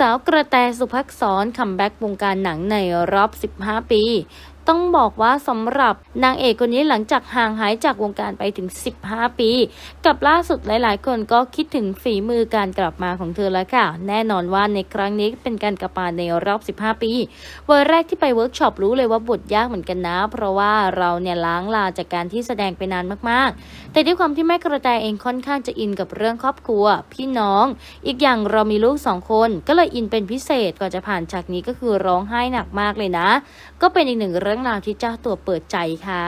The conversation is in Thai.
สาวกระแตสุภักษรคัมแบ็กวงการหนังในรอบ 15 ปี ต้องบอกว่าสำหรับนางเอกคนนี้หลังจากห่างหายจากวงการไปถึง 15 ปี กับล่าสุดหลาย ๆ คนก็คิดถึงฝีมือการกลับมาของเธอแล้วค่ะ แน่นอนว่าในครั้งนี้เป็นการกลับมาในรอบ 15 ปีวันแรกที่ไปเวิร์กช็อปรู้เลยว่าบทยากเหมือนกันนะ เพราะว่าเราเนี่ยล้างลาจากการที่แสดงไปนานมาก ๆ แต่ด้วยความที่แม่กระแตเองค่อนข้างจะอินกับเรื่องครอบครัว พี่น้อง อีกอย่างเรามีลูกสองคนก็เลยอินเป็นพิเศษก่อนจะผ่านฉากนี้ก็คือร้องไห้หนักมากเลยนะ ก็เป็นอีกหนึ่งเรื่องราวที่เจ้าตัวเปิดใจค่ะ